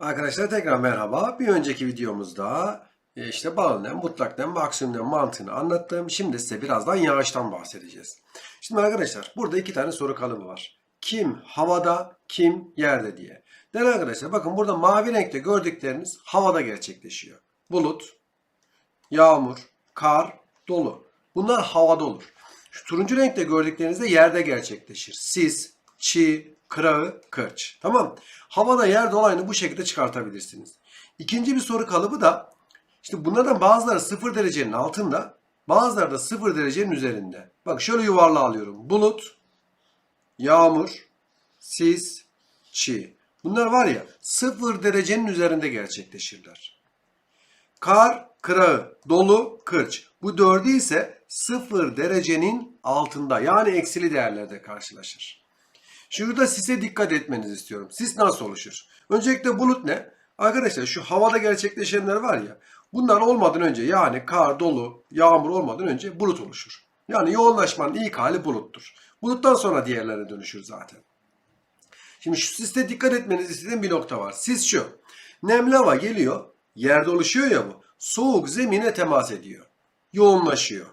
Arkadaşlar tekrar merhaba. Bir önceki videomuzda e, işte bağlı nem, mutlak mantığını anlattım. Şimdi size birazdan yağıştan bahsedeceğiz. Şimdi arkadaşlar burada iki tane soru kalıbı var. Kim havada, kim yerde diye. Değerli arkadaşlar bakın burada mavi renkte gördükleriniz havada gerçekleşiyor. Bulut, yağmur, kar, dolu. Bunlar havada olur. Şu turuncu renkte gördükleriniz de yerde gerçekleşir. Sis, çiğ, kırağı, kırç. Tamam. Havada yerde olayını bu şekilde çıkartabilirsiniz. İkinci bir soru kalıbı da işte bunlardan bazıları 0 derecenin altında, bazıları da 0 derecenin üzerinde. Bak şöyle yuvarlağı alıyorum. Bulut, yağmur, sis, çiğ. Bunlar var ya 0 derecenin üzerinde gerçekleşirler. Kar, kırağı, dolu, kırç. Bu dördü ise 0 derecenin altında yani eksili değerlerde karşılaşır. Şurada sise dikkat etmenizi istiyorum. Sis nasıl oluşur? Öncelikle bulut ne? Arkadaşlar şu havada gerçekleşenler var ya. Bunlar olmadan önce yani kar, dolu, yağmur olmadan önce bulut oluşur. Yani yoğunlaşmanın ilk hali buluttur. Buluttan sonra diğerlerine dönüşür zaten. Şimdi şu siste dikkat etmenizi istediğim bir nokta var. Sis şu. Nemli hava geliyor. Yerde oluşuyor ya bu. Soğuk zemine temas ediyor. Yoğunlaşıyor.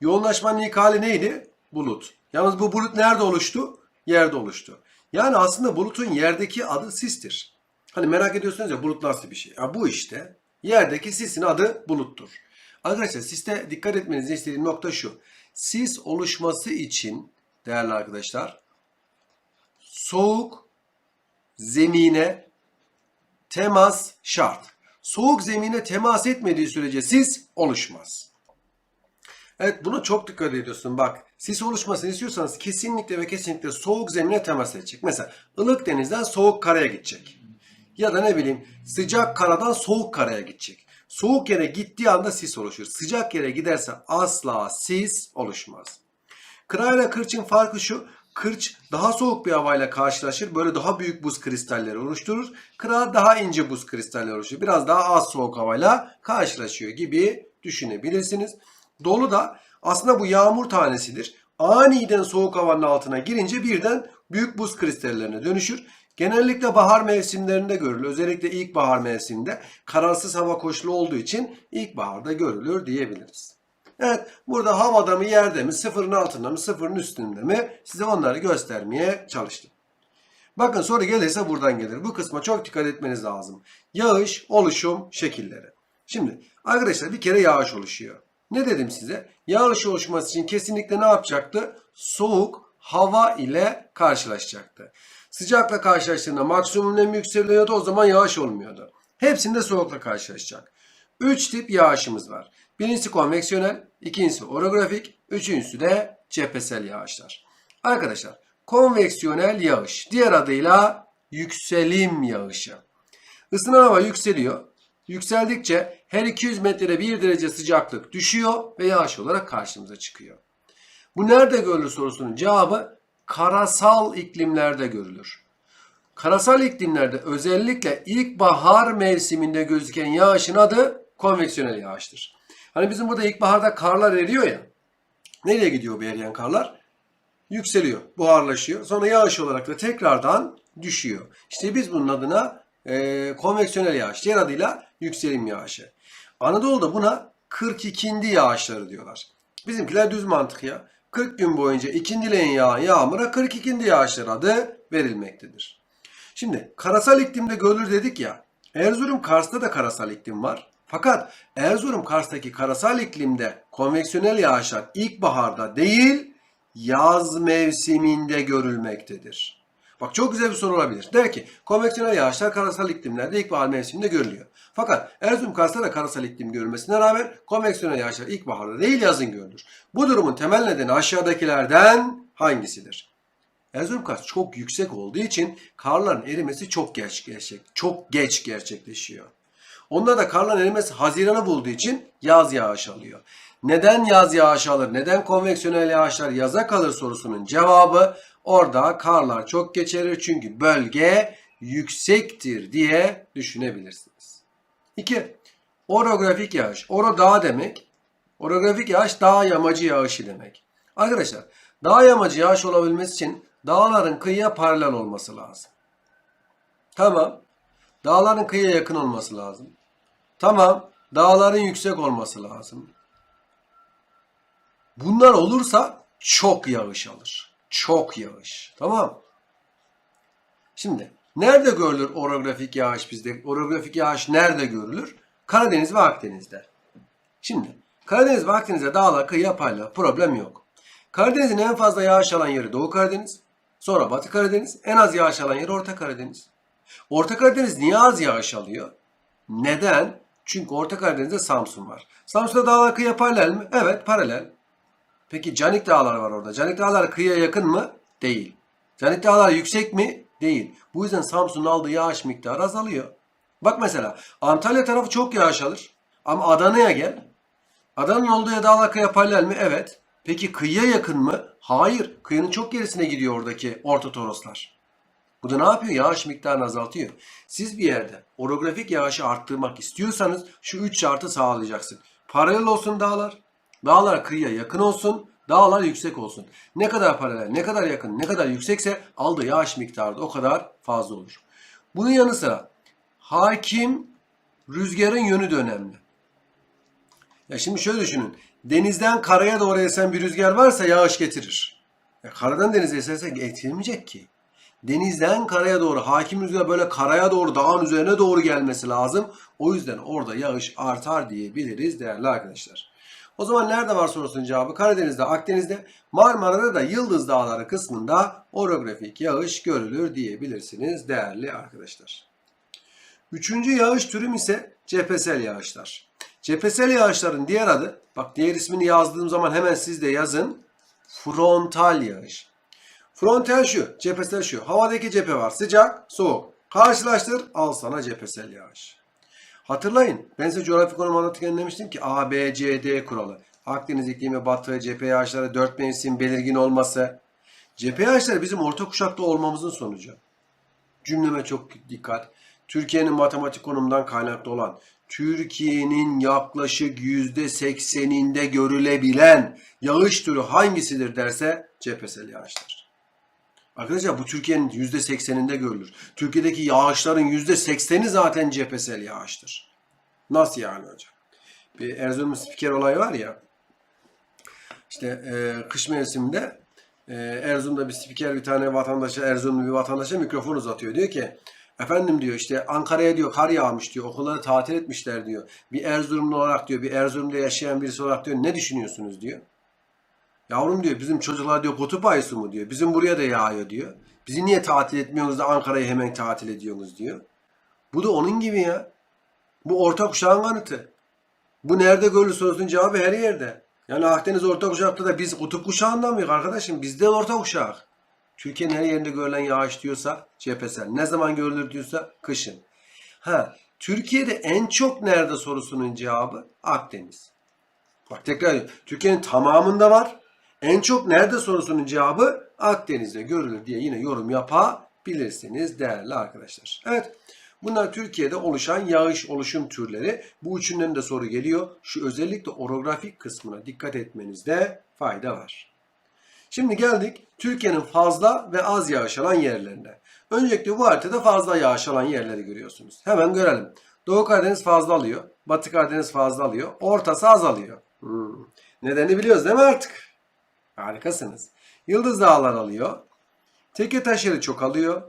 Yoğunlaşmanın ilk hali neydi? Bulut. Yalnız bu bulut nerede oluştu? Yerde oluştu. Yani aslında bulutun yerdeki adı sistir. Hani merak ediyorsunuz ya bulut nasıl bir şey? Ya bu işte. Yerdeki sisin adı buluttur. Arkadaşlar siste dikkat etmenizi istediğim nokta şu. Sis oluşması için değerli arkadaşlar soğuk zemine temas şart. Soğuk zemine temas etmediği sürece sis oluşmaz. Evet buna çok dikkat ediyorsun. Bak sis oluşmasını istiyorsanız kesinlikle ve kesinlikle soğuk zemine temas edecek. Mesela ılık denizden soğuk karaya gidecek. Ya da ne bileyim sıcak karadan soğuk karaya gidecek. Soğuk yere gittiği anda sis oluşur. Sıcak yere giderse asla sis oluşmaz. Kıra ile kırçın farkı şu. Kırç daha soğuk bir havayla karşılaşır. Böyle daha büyük buz kristalleri oluşturur. Kıra daha ince buz kristalleri oluşturur. Biraz daha az soğuk havayla karşılaşıyor gibi düşünebilirsiniz. Dolu da aslında bu yağmur tanesidir. Aniden soğuk havanın altına girince birden büyük buz kristallerine dönüşür. Genellikle bahar mevsimlerinde görülür. Özellikle ilkbahar mevsiminde kararsız hava koşulu olduğu için ilkbaharda görülür diyebiliriz. Evet burada havada mı yerde mi sıfırın altında mı sıfırın üstünde mi size onları göstermeye çalıştım. Bakın soru gelirse buradan gelir. Bu kısma çok dikkat etmeniz lazım. Yağış, oluşum, şekilleri. Şimdi arkadaşlar bir kere yağış oluşuyor. Ne dedim size? Yağış oluşması için kesinlikle ne yapacaktı? Soğuk hava ile karşılaşacaktı. Sıcakla karşılaştığında maksimum nem yükseliyordu o zaman yağış olmuyordu. Hepsinde soğukla karşılaşacak. 3 tip yağışımız var. Birincisi konveksiyonel, ikincisi orografik, üçüncüsü de cephesel yağışlar. Arkadaşlar konveksiyonel yağış diğer adıyla yükselim yağışı. Isınan hava yükseliyor. Yükseldikçe her 200 metrede 1 derece sıcaklık düşüyor ve yağış olarak karşımıza çıkıyor. Bu nerede görülür sorusunun cevabı karasal iklimlerde görülür. Karasal iklimlerde özellikle ilkbahar mevsiminde gözüken yağışın adı konveksiyonel yağıştır. Hani bizim burada ilkbaharda karlar eriyor ya. Nereye gidiyor bu eriyen karlar? Yükseliyor, buharlaşıyor. Sonra yağış olarak da tekrardan düşüyor. İşte biz bunun adına e, konveksiyonel yağış, diğer adıyla yükselim yağışı. Anadolu'da buna 42. yağışları diyorlar. Bizimkiler düz mantık ya. 40 gün boyunca ikindileyen yağan yağmura 42. yağışlar adı verilmektedir. Şimdi karasal iklimde görülür dedik ya. Erzurum Kars'ta da karasal iklim var. Fakat Erzurum Kars'taki karasal iklimde konveksiyonel yağışlar ilkbaharda değil yaz mevsiminde görülmektedir. Bak çok güzel bir soru olabilir. Der ki konveksiyonel yağışlar karasal iklimlerde ilkbahar mevsiminde görülüyor. Fakat Erzurum Kars'ta da karasal iklim görülmesine rağmen konveksiyonel yağışlar ilkbaharda değil yazın görülür. Bu durumun temel nedeni aşağıdakilerden hangisidir? Erzurum Kars çok yüksek olduğu için karların erimesi çok geç gerçek, çok geç gerçekleşiyor. Onda da karların erimesi Haziran'ı bulduğu için yaz yağış alıyor. Neden yaz yağış alır? Neden konveksiyonel yağışlar yaza kalır sorusunun cevabı orada karlar çok geçerir çünkü bölge yüksektir diye düşünebilirsiniz. 2. Orografik yağış. Oro dağ demek. Orografik yağış dağ yamacı yağışı demek. Arkadaşlar dağ yamacı yağış olabilmesi için dağların kıyıya paralel olması lazım. Tamam. Dağların kıyıya yakın olması lazım. Tamam. Dağların yüksek olması lazım. Bunlar olursa çok yağış alır. Çok yağış. Tamam. Şimdi nerede görülür orografik yağış bizde? Orografik yağış nerede görülür? Karadeniz ve Akdeniz'de. Şimdi Karadeniz ve Akdeniz'de dağlar kıyı yaparlar. Problem yok. Karadeniz'in en fazla yağış alan yeri Doğu Karadeniz. Sonra Batı Karadeniz. En az yağış alan yeri Orta Karadeniz. Orta Karadeniz niye az yağış alıyor? Neden? Çünkü Orta Karadeniz'de Samsun var. Samsun'da dağlar kıyıya paralel mi? Evet paralel. Peki Canik Dağlar var orada. Canik Dağlar kıyıya yakın mı? Değil. Canik Dağlar yüksek mi? Değil. Bu yüzden Samsun'un aldığı yağış miktarı azalıyor. Bak mesela Antalya tarafı çok yağış alır. Ama Adana'ya gel. Adana'nın olduğu yer dağlar kıyıya paralel mi? Evet. Peki kıyıya yakın mı? Hayır. Kıyının çok gerisine gidiyor oradaki Orta Toroslar. Bu da ne yapıyor? Yağış miktarını azaltıyor. Siz bir yerde orografik yağışı arttırmak istiyorsanız şu üç şartı sağlayacaksın. Paralel olsun dağlar. Dağlar kıyıya yakın olsun. Dağlar yüksek olsun. Ne kadar paralel, ne kadar yakın, ne kadar yüksekse aldığı yağış miktarı da o kadar fazla olur. Bunun yanı sıra hakim rüzgarın yönü de önemli. Ya şimdi şöyle düşünün. Denizden karaya doğru esen bir rüzgar varsa yağış getirir. Ya karadan denize eserse getirmeyecek ki. Denizden karaya doğru hakim rüzgar böyle karaya doğru dağın üzerine doğru gelmesi lazım. O yüzden orada yağış artar diyebiliriz değerli arkadaşlar. O zaman nerede var sorusunun cevabı? Karadeniz'de, Akdeniz'de, Marmara'da da Yıldız Dağları kısmında orografik yağış görülür diyebilirsiniz değerli arkadaşlar. Üçüncü yağış türüm ise cephesel yağışlar. Cephesel yağışların diğer adı, bak diğer ismini yazdığım zaman hemen siz de yazın. Frontal yağış. Frontal şu, cephesel şu. Havadaki cephe var, sıcak, soğuk. Karşılaştır, al sana cephesel yağış. Hatırlayın, ben size coğrafi konum anlatırken demiştim ki A, B, C, D kuralı. Akdeniz iklimi, batı, cephe yağışları, dört mevsim belirgin olması. Cephe yağışları bizim orta kuşakta olmamızın sonucu. Cümleme çok dikkat. Türkiye'nin matematik konumundan kaynaklı olan, Türkiye'nin yaklaşık yüzde sekseninde görülebilen yağış türü hangisidir derse cephesel yağışlar. Arkadaşlar bu Türkiye'nin yüzde sekseninde görülür. Türkiye'deki yağışların yüzde sekseni zaten cephesel yağıştır. Nasıl yani hocam? Bir Erzurum spiker olayı var ya. İşte e, kış mevsiminde e, Erzurum'da bir spiker bir tane vatandaşa, Erzurumlu bir vatandaşa mikrofon uzatıyor. Diyor ki efendim diyor işte Ankara'ya diyor kar yağmış diyor. Okulları tatil etmişler diyor. Bir Erzurumlu olarak diyor bir Erzurum'da yaşayan birisi olarak diyor ne düşünüyorsunuz diyor. Yavrum diyor bizim çocuklar diyor kutup ayısı mı diyor. Bizim buraya da yağıyor diyor. Bizi niye tatil etmiyorsunuz da Ankara'yı hemen tatil ediyorsunuz diyor. Bu da onun gibi ya. Bu orta kuşağın kanıtı. Bu nerede görülür sorusunun cevabı her yerde. Yani Akdeniz orta kuşakta da biz kutup kuşağından mıyız arkadaşım? Biz de orta kuşak. Türkiye'nin her yerinde görülen yağış diyorsa cephesel. Ne zaman görülür diyorsa kışın. Ha, Türkiye'de en çok nerede sorusunun cevabı Akdeniz. Bak tekrar. Türkiye'nin tamamında var. En çok nerede sorusunun cevabı Akdeniz'de görülür diye yine yorum yapabilirsiniz değerli arkadaşlar. Evet. Bunlar Türkiye'de oluşan yağış oluşum türleri. Bu üçünden de soru geliyor. Şu özellikle orografik kısmına dikkat etmenizde fayda var. Şimdi geldik Türkiye'nin fazla ve az yağış alan yerlerine. Öncelikle bu haritada fazla yağış alan yerleri görüyorsunuz. Hemen görelim. Doğu Karadeniz fazla alıyor. Batı Karadeniz fazla alıyor. Ortası az alıyor. Hmm. Nedenini biliyoruz değil mi artık? Harikasınız. Yıldız Dağlar alıyor. Teke taşları çok alıyor.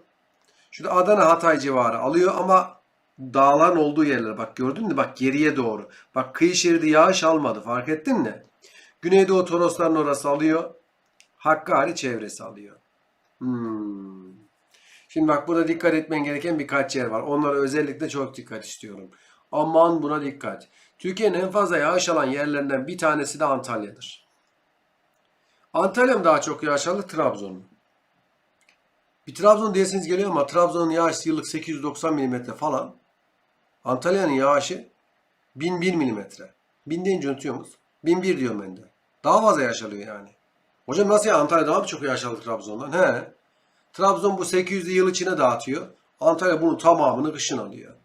Şurada Adana Hatay civarı alıyor ama dağların olduğu yerler bak gördün mü? Bak geriye doğru. Bak kıyı şeridi yağış almadı fark ettin mi? Güneydoğu Torosların orası alıyor. Hakkari çevresi alıyor. Hmm. Şimdi bak burada dikkat etmen gereken birkaç yer var. Onlara özellikle çok dikkat istiyorum. Aman buna dikkat. Türkiye'nin en fazla yağış alan yerlerinden bir tanesi de Antalya'dır. Antalya mı daha çok yağış alır, Trabzon mu? Bir Trabzon diyesiniz geliyor ama Trabzon'un yağışı yıllık 890 mm falan. Antalya'nın yağışı 1001 mm. 1000 deyince unutuyor musunuz? 1001 diyorum ben de. Daha fazla yağış alıyor yani. Hocam nasıl ya Antalya daha mı çok yağış alır Trabzon'dan? He. Trabzon bu 800'lü yıl içine dağıtıyor. Antalya bunun tamamını kışın alıyor.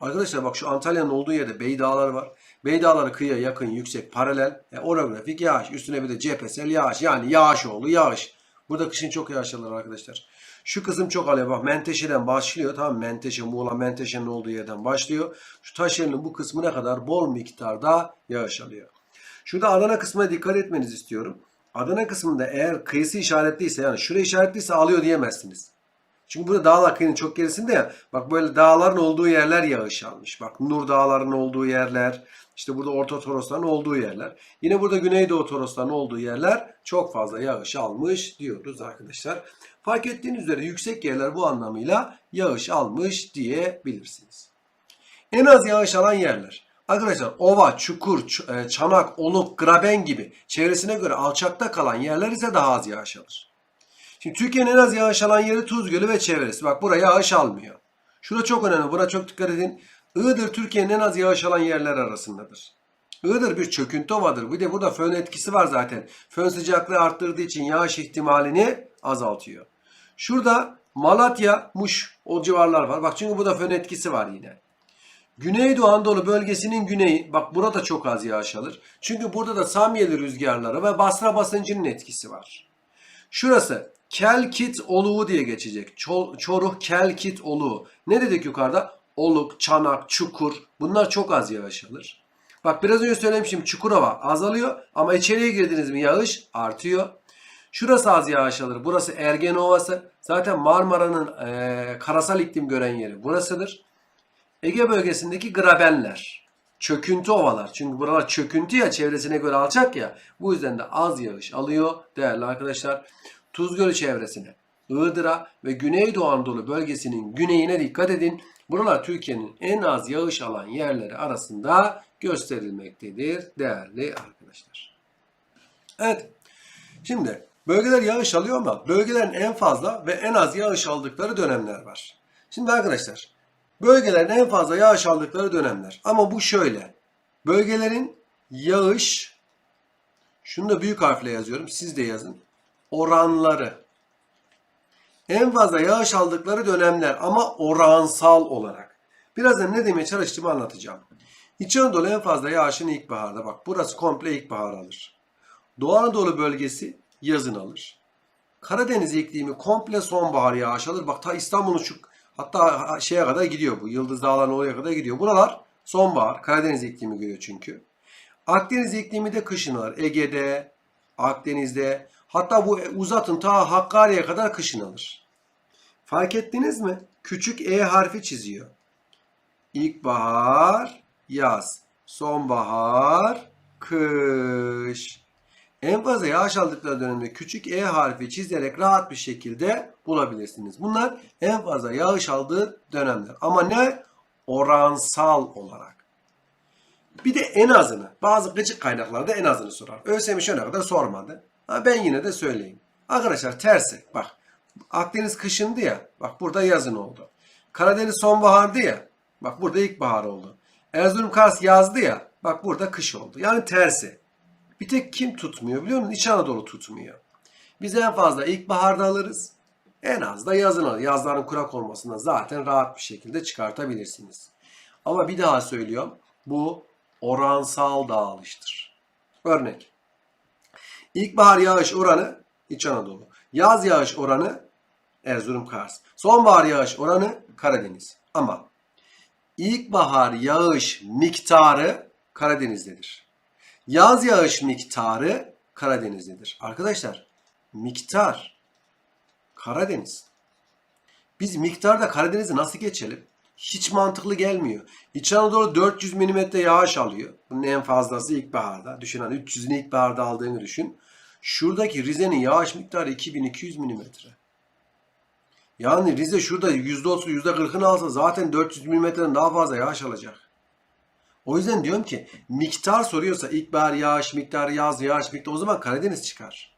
Arkadaşlar bak şu Antalya'nın olduğu yerde Beydağlar var. Beydağları kıyıya yakın yüksek paralel. E, orografik yağış. Üstüne bir de cephesel yağış. Yani yağış oğlu yağış. Burada kışın çok yağış alır arkadaşlar. Şu kısım çok alıyor. Bak Menteşe'den başlıyor. Tamam? Menteşe, Muğla Menteşe'nin olduğu yerden başlıyor. Şu Taşyer'in bu kısmına kadar bol miktarda yağış alıyor. Şurada Adana kısmına dikkat etmenizi istiyorum. Adana kısmında eğer kıyısı işaretliyse yani şuraya işaretliyse alıyor diyemezsiniz. Çünkü burada dağlar kıyının çok gerisinde ya. Bak böyle dağların olduğu yerler yağış almış. Bak Nur Dağları'nın olduğu yerler. işte burada Orta Torosların olduğu yerler. Yine burada Güneydoğu Torosların olduğu yerler çok fazla yağış almış diyoruz arkadaşlar. Fark ettiğiniz üzere yüksek yerler bu anlamıyla yağış almış diyebilirsiniz. En az yağış alan yerler. Arkadaşlar ova, çukur, e, çanak, oluk, graben gibi çevresine göre alçakta kalan yerler ise daha az yağış alır. Şimdi Türkiye'nin en az yağış alan yeri Tuz Gölü ve çevresi. Bak buraya yağış almıyor. Şurada çok önemli. Buna çok dikkat edin. Iğdır Türkiye'nin en az yağış alan yerler arasındadır. Iğdır bir çöküntü ovadır. Bir de burada fön etkisi var zaten. Fön sıcaklığı arttırdığı için yağış ihtimalini azaltıyor. Şurada Malatya, Muş o civarlar var. Bak çünkü burada fön etkisi var yine. Güneydoğu Anadolu bölgesinin güneyi, bak burada çok az yağış alır. Çünkü burada da Samyeli rüzgarları ve Basra basıncının etkisi var. Şurası Kelkit Oluğu diye geçecek. Ço- Çoruh Kelkit Oluğu. Ne dedik yukarıda? Oluk, Çanak, Çukur. Bunlar çok az yağış alır. Bak biraz önce söylemiştim Çukurova azalıyor ama içeriye girdiniz mi yağış artıyor. Şurası az yağış alır. Burası Ergen Ovası. Zaten Marmara'nın eee, karasal iklim gören yeri burasıdır. Ege bölgesindeki grabenler. Çöküntü ovalar. Çünkü buralar çöküntü ya çevresine göre alçak ya. Bu yüzden de az yağış alıyor değerli arkadaşlar. Tuz Gölü çevresine, Iğdır'a ve Güneydoğu Anadolu bölgesinin güneyine dikkat edin. Buralar Türkiye'nin en az yağış alan yerleri arasında gösterilmektedir değerli arkadaşlar. Evet. Şimdi bölgeler yağış alıyor ama bölgelerin en fazla ve en az yağış aldıkları dönemler var. Şimdi arkadaşlar bölgelerin en fazla yağış aldıkları dönemler. Ama bu şöyle. Bölgelerin yağış şunu da büyük harfle yazıyorum. Siz de yazın. Oranları. En fazla yağış aldıkları dönemler ama oransal olarak. Birazdan ne demeye çalıştığımı anlatacağım. İç Anadolu en fazla yağışın ilkbaharda. Bak burası komple ilkbahar alır. Doğu Anadolu bölgesi yazın alır. Karadeniz iklimi komple sonbahar yağış alır. Bak ta İstanbul'un şu hatta şeye kadar gidiyor bu. Yıldız Dağları'nın oraya kadar gidiyor. Buralar sonbahar. Karadeniz iklimi görüyor çünkü. Akdeniz iklimi de kışın alır. Ege'de, Akdeniz'de hatta bu uzatın ta Hakkari'ye kadar kışın alır. Fark ettiniz mi? Küçük E harfi çiziyor. İlkbahar, yaz. Sonbahar, kış. En fazla yağış aldıkları dönemde küçük E harfi çizerek rahat bir şekilde bulabilirsiniz. Bunlar en fazla yağış aldığı dönemler. Ama ne? Oransal olarak. Bir de en azını. Bazı gıcık kaynaklarda en azını sorar. ÖSYM şöyle kadar sormadı. Ha ben yine de söyleyeyim. Arkadaşlar tersi. Bak Akdeniz kışındı ya. Bak burada yazın oldu. Karadeniz sonbahardı ya. Bak burada ilkbahar oldu. Erzurum Kars yazdı ya. Bak burada kış oldu. Yani tersi. Bir tek kim tutmuyor biliyor musun? İç Anadolu tutmuyor. Biz en fazla ilkbaharda alırız. En az da yazın alır. Yazların kurak olmasından zaten rahat bir şekilde çıkartabilirsiniz. Ama bir daha söylüyorum. Bu oransal dağılıştır. Örnek. İlkbahar yağış oranı İç Anadolu. Yaz yağış oranı Erzurum Kars. Sonbahar yağış oranı Karadeniz. Ama ilkbahar yağış miktarı Karadeniz'dedir. Yaz yağış miktarı Karadeniz'dedir. Arkadaşlar miktar Karadeniz. Biz miktarda Karadeniz'i nasıl geçelim? Hiç mantıklı gelmiyor. İç Anadolu 400 mm yağış alıyor. Bunun en fazlası ilkbaharda. Düşün hani 300'ünü ilkbaharda aldığını düşün. Şuradaki Rize'nin yağış miktarı 2200 mm. Yani Rize şurada %30, %40'ını alsa zaten 400 mm'den daha fazla yağış alacak. O yüzden diyorum ki miktar soruyorsa ilkbahar yağış miktarı, yaz yağış miktarı o zaman Karadeniz çıkar.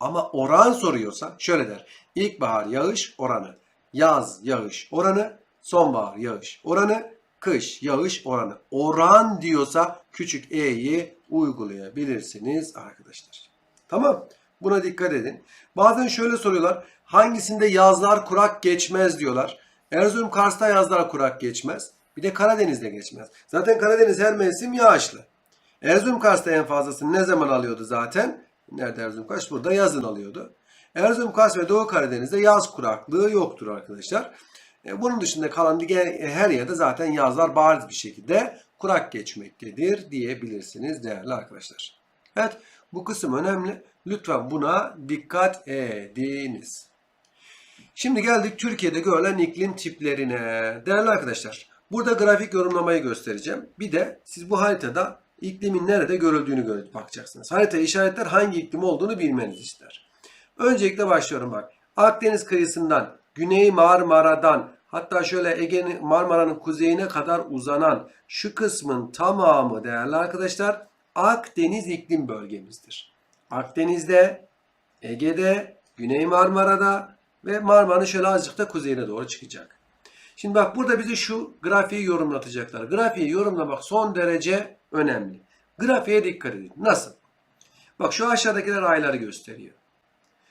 Ama oran soruyorsa şöyle der. İlkbahar yağış oranı, yaz yağış oranı, sonbahar yağış oranı, kış yağış oranı. Oran diyorsa küçük e'yi uygulayabilirsiniz arkadaşlar. Tamam. Buna dikkat edin. Bazen şöyle soruyorlar. Hangisinde yazlar kurak geçmez diyorlar. Erzurum Kars'ta yazlar kurak geçmez. Bir de Karadeniz'de geçmez. Zaten Karadeniz her mevsim yağışlı. Erzurum Kars'ta en fazlasını ne zaman alıyordu zaten? Nerede Erzurum Kars? Burada yazın alıyordu. Erzurum, Kars ve Doğu Karadeniz'de yaz kuraklığı yoktur arkadaşlar. E, Bunun dışında kalan diğer her yerde zaten yazlar bariz bir şekilde kurak geçmektedir diyebilirsiniz değerli arkadaşlar. Evet bu kısım önemli. Lütfen buna dikkat ediniz. Şimdi geldik Türkiye'de görülen iklim tiplerine. Değerli arkadaşlar, burada grafik yorumlamayı göstereceğim. Bir de siz bu haritada iklimin nerede görüldüğünü bakacaksınız. Harita işaretler hangi iklim olduğunu bilmenizi ister. Öncelikle başlıyorum bak. Akdeniz kıyısından, Güney Marmara'dan, hatta şöyle Ege'nin Marmara'nın kuzeyine kadar uzanan şu kısmın tamamı değerli arkadaşlar Akdeniz iklim bölgemizdir. Akdeniz'de, Ege'de, Güney Marmara'da ve Marmara'nın şöyle azıcık da kuzeyine doğru çıkacak. Şimdi bak burada bize şu grafiği yorumlatacaklar. Grafiği yorumlamak son derece önemli. Grafiğe dikkat edin. Nasıl? Bak şu aşağıdakiler ayları gösteriyor.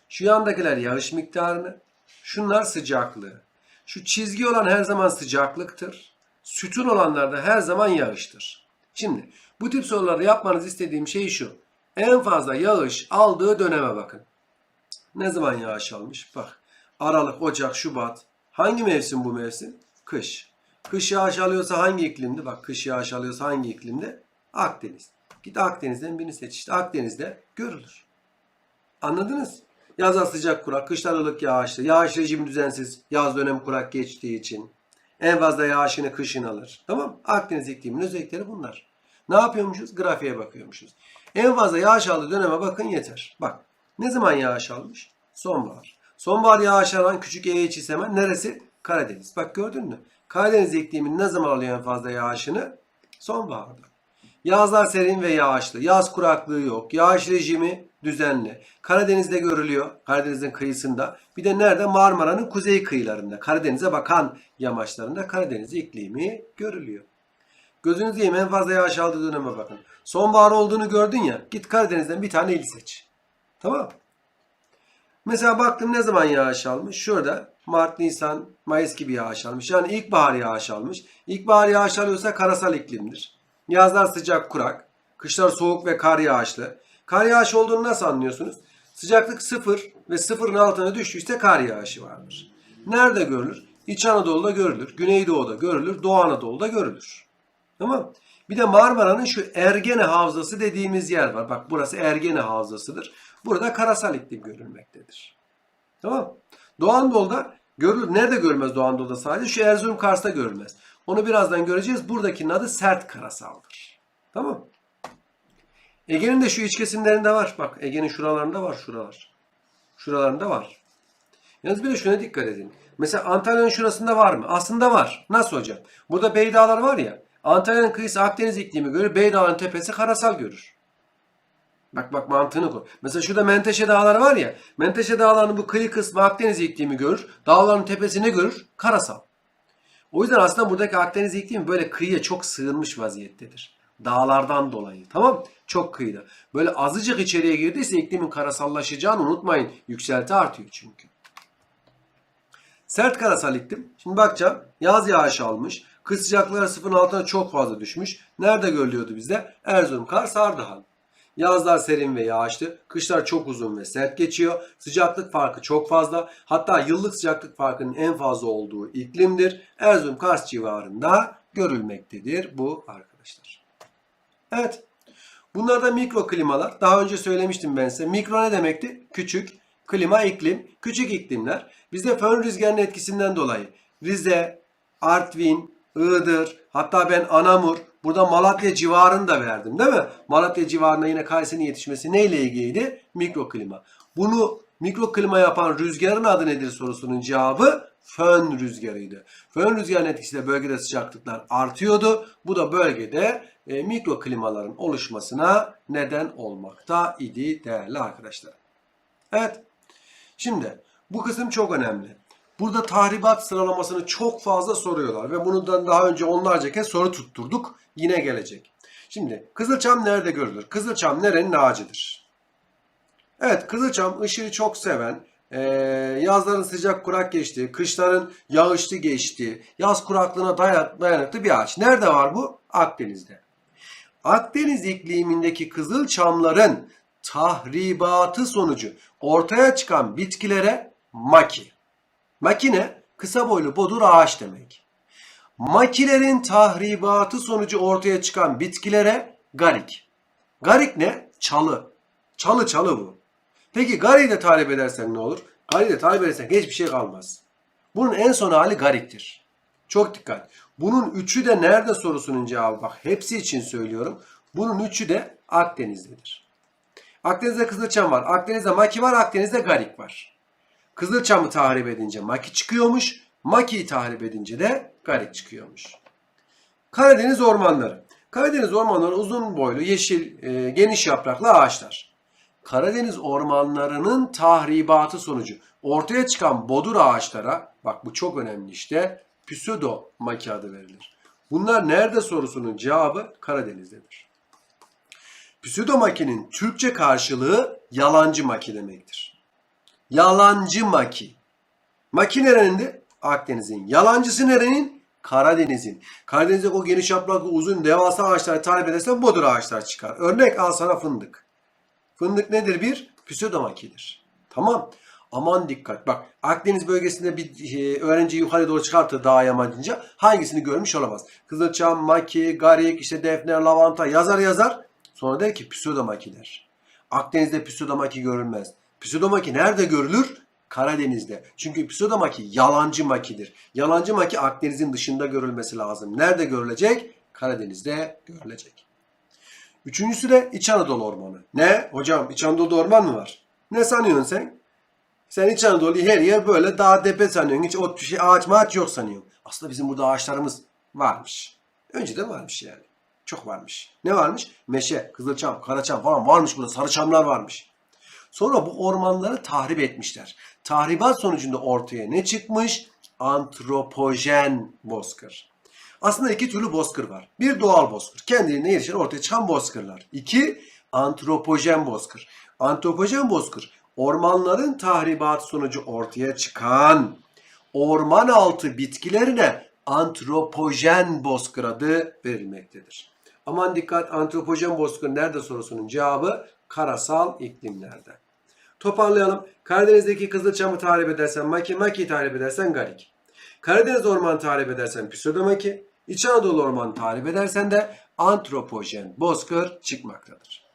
Şu yandakiler yağış miktarını, şunlar sıcaklığı. Şu çizgi olan her zaman sıcaklıktır. Sütun olanlar da her zaman yağıştır. Şimdi bu tip sorularda yapmanız istediğim şey şu. En fazla yağış aldığı döneme bakın. Ne zaman yağış almış? Bak. Aralık, Ocak, Şubat. Hangi mevsim bu mevsim? Kış. Kış yağış alıyorsa hangi iklimde? Bak kış yağış alıyorsa hangi iklimde? Akdeniz. Git Akdeniz'den birini seç. İşte Akdeniz'de görülür. Anladınız? Yazlar sıcak kurak, kışlar ılık yağışlı. Yağış rejimi düzensiz. Yaz dönemi kurak geçtiği için. En fazla yağışını kışın alır. Tamam Akdeniz ikliminin özellikleri bunlar. Ne yapıyormuşuz? Grafiğe bakıyormuşuz. En fazla yağış aldığı döneme bakın yeter. Bak ne zaman yağış almış? Sonbahar. Sonbahar yağış alan küçük EH hemen neresi? Karadeniz. Bak gördün mü? Karadeniz ikliminin ne zaman alıyor en fazla yağışını? Sonbaharda. Yazlar serin ve yağışlı. Yaz kuraklığı yok. Yağış rejimi düzenli. Karadeniz'de görülüyor. Karadeniz'in kıyısında. Bir de nerede? Marmara'nın kuzey kıyılarında. Karadeniz'e bakan yamaçlarında Karadeniz iklimi görülüyor. Gözünüzü yiyeyim en fazla yağış aldığı döneme bakın. Sonbahar olduğunu gördün ya. Git Karadeniz'den bir tane il seç. Tamam Mesela baktım ne zaman yağış almış? Şurada Mart, Nisan, Mayıs gibi yağış almış. Yani ilkbahar yağış almış. İlkbahar yağış alıyorsa karasal iklimdir. Yazlar sıcak, kurak. Kışlar soğuk ve kar yağışlı. Kar yağışı olduğunu nasıl anlıyorsunuz? Sıcaklık sıfır ve sıfırın altına düştüyse kar yağışı vardır. Nerede görülür? İç Anadolu'da görülür. Güneydoğu'da görülür. Doğu Anadolu'da görülür. Tamam Bir de Marmara'nın şu Ergene Havzası dediğimiz yer var. Bak burası Ergene Havzası'dır. Burada karasal iklim görülmektedir. Tamam Doğu Anadolu'da görülür. Nerede görülmez Doğu Anadolu'da sadece? Şu Erzurum Kars'ta görülmez. Onu birazdan göreceğiz. Buradakinin adı sert karasaldır. Tamam Ege'nin de şu iç kesimlerinde var. Bak Ege'nin şuralarında var şuralar. Şuralarında var. Yalnız bir de şuna dikkat edin. Mesela Antalya'nın şurasında var mı? Aslında var. Nasıl hocam? Burada Beydağlar var ya. Antalya'nın kıyısı Akdeniz iklimi görür. Beydağ'ın tepesi karasal görür. Bak bak mantığını koy. Mesela şurada Menteşe Dağları var ya. Menteşe Dağları'nın bu kıyı kısmı Akdeniz iklimi görür. Dağların tepesini görür. Karasal. O yüzden aslında buradaki Akdeniz iklimi böyle kıyıya çok sığınmış vaziyettedir. Dağlardan dolayı. Tamam Çok kıyıda. Böyle azıcık içeriye girdiyse iklimin karasallaşacağını unutmayın. Yükselti artıyor çünkü. Sert karasal iklim. Şimdi bakacağım. Yaz yağış almış. Kış sıcaklıkları sıfırın altına çok fazla düşmüş. Nerede görülüyordu bizde? Erzurum, Kars, Ardahan. Yazlar serin ve yağışlı, kışlar çok uzun ve sert geçiyor. Sıcaklık farkı çok fazla. Hatta yıllık sıcaklık farkının en fazla olduğu iklimdir. Erzurum Kars civarında görülmektedir bu arkadaşlar. Evet. Bunlar da mikro klimalar. Daha önce söylemiştim ben size. Mikro ne demekti? Küçük. Klima iklim. Küçük iklimler. Bizde fön rüzgarının etkisinden dolayı Rize, Artvin, Iğdır, hatta ben Anamur, burada Malatya civarını da verdim değil mi? Malatya civarında yine Kayseri'nin yetişmesi neyle ilgiliydi? Mikroklima. Bunu mikroklima yapan rüzgarın adı nedir sorusunun cevabı fön rüzgarıydı. Fön rüzgarının etkisiyle bölgede sıcaklıklar artıyordu. Bu da bölgede e, mikroklimaların oluşmasına neden olmakta idi değerli arkadaşlar. Evet. Şimdi bu kısım çok önemli. Burada tahribat sıralamasını çok fazla soruyorlar ve bundan daha önce onlarca kez soru tutturduk. Yine gelecek. Şimdi Kızılçam nerede görülür? Kızılçam nerenin ağacıdır? Evet Kızılçam ışığı çok seven, ee, yazların sıcak kurak geçtiği, kışların yağışlı geçtiği, yaz kuraklığına dayanıklı bir ağaç. Nerede var bu? Akdeniz'de. Akdeniz iklimindeki kızılçamların tahribatı sonucu ortaya çıkan bitkilere maki. Makine kısa boylu bodur ağaç demek. Makilerin tahribatı sonucu ortaya çıkan bitkilere garik. Garik ne? Çalı. Çalı çalı bu. Peki gariyi de tahrip edersen ne olur? Gariyi de tahrip edersen hiçbir şey kalmaz. Bunun en son hali gariktir. Çok dikkat. Bunun üçü de nerede sorusunun cevabı bak hepsi için söylüyorum. Bunun üçü de Akdeniz'dedir. Akdeniz'de Kızılçam var. Akdeniz'de Maki var. Akdeniz'de Garik var. Kızılçam'ı tahrip edince Maki çıkıyormuş. Maki'yi tahrip edince de Garik çıkıyormuş. Karadeniz ormanları. Karadeniz ormanları uzun boylu, yeşil, e, geniş yapraklı ağaçlar. Karadeniz ormanlarının tahribatı sonucu ortaya çıkan bodur ağaçlara, bak bu çok önemli işte, pseudo maki adı verilir. Bunlar nerede sorusunun cevabı Karadeniz'dedir. Pseudo makinin Türkçe karşılığı yalancı maki demektir. Yalancı maki. Maki nerenin? Akdeniz'in. Yalancısı nerenin? Karadeniz'in. Karadeniz'de o geniş yapraklı uzun devasa ağaçları tarif edersen bodur ağaçlar çıkar. Örnek al sana fındık. Fındık nedir? Bir pseudomakidir. Tamam. Aman dikkat. Bak Akdeniz bölgesinde bir e, öğrenci yukarı doğru çıkarttı dağ yamacınca hangisini görmüş olamaz. Kızılçam, maki, garik, işte defne, lavanta yazar yazar. Sonra der ki pseudomaki der. Akdeniz'de pseudomaki görülmez. Pseudomaki nerede görülür? Karadeniz'de. Çünkü pseudomaki yalancı makidir. Yalancı maki Akdeniz'in dışında görülmesi lazım. Nerede görülecek? Karadeniz'de görülecek. Üçüncüsü de İç Anadolu Ormanı. Ne? Hocam İç Anadolu'da orman mı var? Ne sanıyorsun sen? Sen İç Anadolu'yu her yer böyle dağ tepe sanıyorsun. Hiç ot bir şey ağaç mağaç yok sanıyorsun. Aslında bizim burada ağaçlarımız varmış. Önceden varmış yani. Çok varmış. Ne varmış? Meşe, kızılçam, karaçam falan varmış burada. Sarıçamlar varmış. Sonra bu ormanları tahrip etmişler. Tahribat sonucunda ortaya ne çıkmış? Antropojen bozkır. Aslında iki türlü bozkır var. Bir doğal bozkır. Kendiliğinden yetişen ortaya çıkan bozkırlar. İki antropojen bozkır. Antropojen bozkır ormanların tahribat sonucu ortaya çıkan orman altı bitkilerine antropojen bozkır verilmektedir. Aman dikkat antropojen bozkır nerede sorusunun cevabı karasal iklimlerde. Toparlayalım. Karadeniz'deki Kızılçam'ı tahrip edersen maki, maki tahrip edersen garik. Karadeniz ormanı tahrip edersen pseudomaki, İç Anadolu ormanı tahrip edersen de antropojen bozkır çıkmaktadır.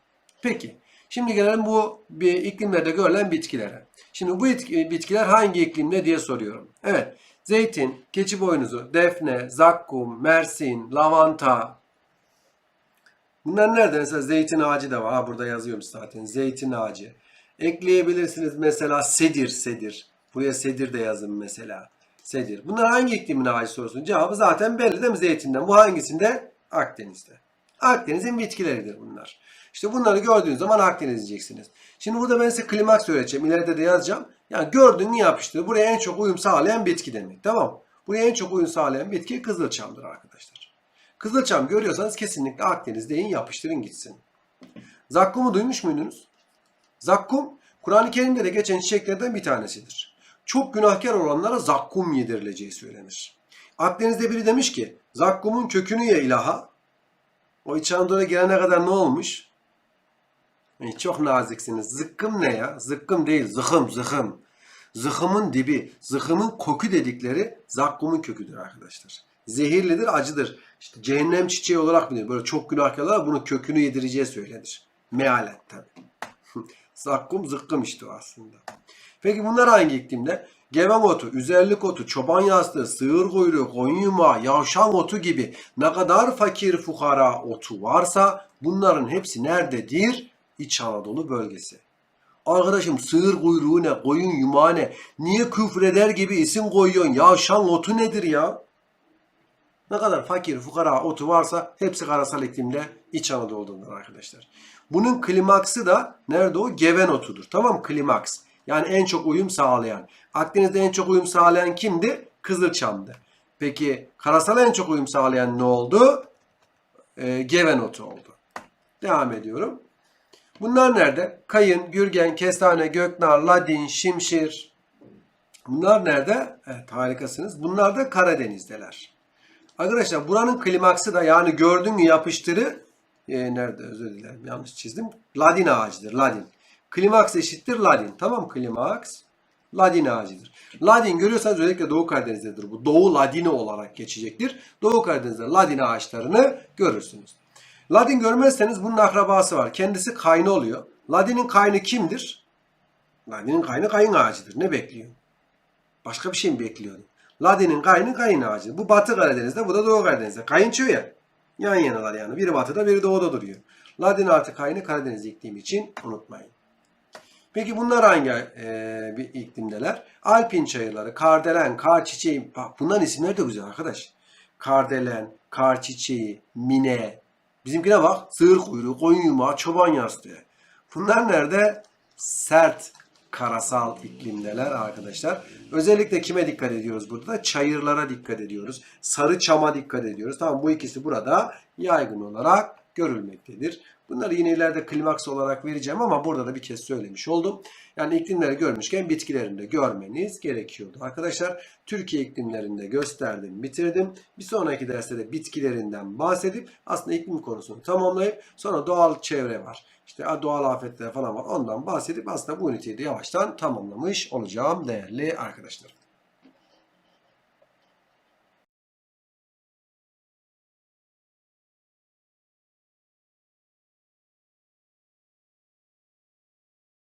Peki, şimdi gelelim bu iklimlerde görülen bitkilere. Şimdi bu bitkiler hangi iklimde diye soruyorum. Evet, zeytin, keçi boynuzu, defne, zakkum, mersin, lavanta. Bunlar nerede? Mesela zeytin ağacı da var. Ha, burada yazıyorum zaten. Zeytin ağacı. Ekleyebilirsiniz mesela sedir, sedir. Buraya sedir de yazın mesela. Sedir. Bunlar hangi iklimin ağacı sorusunun cevabı zaten belli değil mi zeytinden? Bu hangisinde? Akdeniz'de. Akdeniz'in bitkileridir bunlar. İşte bunları gördüğünüz zaman Akdeniz diyeceksiniz. Şimdi burada ben size klimaks öğreteceğim. İleride de yazacağım. Yani gördüğünü yapıştır. Buraya en çok uyum sağlayan bitki demek. Tamam Buraya en çok uyum sağlayan bitki Kızılçam'dır arkadaşlar. Kızılçam görüyorsanız kesinlikle Akdeniz deyin yapıştırın gitsin. Zakkumu duymuş muydunuz? Zakkum Kur'an-ı Kerim'de de geçen çiçeklerden bir tanesidir. Çok günahkar olanlara zakkum yedirileceği söylenir. Akdeniz'de biri demiş ki zakkumun kökünü ye ilaha. O İç Anadolu'ya gelene kadar ne olmuş? Çok naziksiniz. Zıkkım ne ya? Zıkkım değil. Zıhım, zıhım. Zıhımın dibi, zıhımın koku dedikleri zakkumun köküdür arkadaşlar. Zehirlidir, acıdır. İşte cehennem çiçeği olarak bilinir. Böyle çok günahkarlar bunun kökünü yedireceği söylenir. Mealet tabi. Zakkum zıkkım işte o aslında. Peki bunlar hangi iklimde? Geven otu, üzerlik otu, çoban yastığı, sığır kuyruğu, koyun yumağı, yavşan otu gibi ne kadar fakir fukara otu varsa bunların hepsi nerededir? İç Anadolu bölgesi. Arkadaşım sığır kuyruğu ne, koyun yumağı ne? Niye küfreder gibi isim koyuyorsun? Yavşan otu nedir ya? Ne kadar fakir fukara otu varsa hepsi karasal iklimde İç Anadolu'dadır arkadaşlar. Bunun klimaksı da nerede o? Geven otudur. Tamam Klimaks. Yani en çok uyum sağlayan. Akdeniz'de en çok uyum sağlayan kimdi? Kızılçam'dı. Peki karasal en çok uyum sağlayan ne oldu? Ee, geven otu oldu. Devam ediyorum. Bunlar nerede? Kayın, gürgen, kestane, göknar, ladin, şimşir. Bunlar nerede? Evet harikasınız. Bunlar da Karadeniz'deler. Arkadaşlar buranın klimaksı da yani gördüğün yapıştırı e, nerede özür dilerim yanlış çizdim. Ladin ağacıdır. Ladin. Klimaks eşittir ladin. Tamam klimaks ladin ağacıdır. Ladin görüyorsanız özellikle Doğu Karadeniz'dedir. Bu Doğu Ladini olarak geçecektir. Doğu Karadeniz'de ladin ağaçlarını görürsünüz. Ladin görmezseniz bunun akrabası var. Kendisi kaynı oluyor. Ladinin kaynı kimdir? Ladinin kaynı kayın ağacıdır. Ne bekliyor? Başka bir şey mi bekliyordu? Ladinin kaynı kayın ağacı. Bu Batı Karadeniz'de, bu da Doğu Karadeniz'de. Kayınço ya. Yan yanalar yani. Biri batıda, biri doğuda duruyor. Ladin artı kaynı Karadeniz iklimi için unutmayın. Peki bunlar hangi e, bir iklimdeler? Alpin çayırları, kardelen, kar çiçeği. Bak bunların isimleri de güzel arkadaş. Kardelen, kar çiçeği, mine. Bizimkine bak. Sığır kuyruğu, koyun yumağı, çoban yastığı. Bunlar nerede? Sert karasal iklimdeler arkadaşlar. Özellikle kime dikkat ediyoruz burada? da? Çayırlara dikkat ediyoruz. Sarı çama dikkat ediyoruz. Tamam bu ikisi burada yaygın olarak görülmektedir. Bunları yine ileride klimaks olarak vereceğim ama burada da bir kez söylemiş oldum. Yani iklimleri görmüşken bitkilerini de görmeniz gerekiyordu. Arkadaşlar Türkiye iklimlerinde gösterdim, bitirdim. Bir sonraki derste de bitkilerinden bahsedip aslında iklim konusunu tamamlayıp sonra doğal çevre var. İşte doğal afetler falan var. Ondan bahsedip aslında bu üniteyi de yavaştan tamamlamış olacağım değerli arkadaşlar.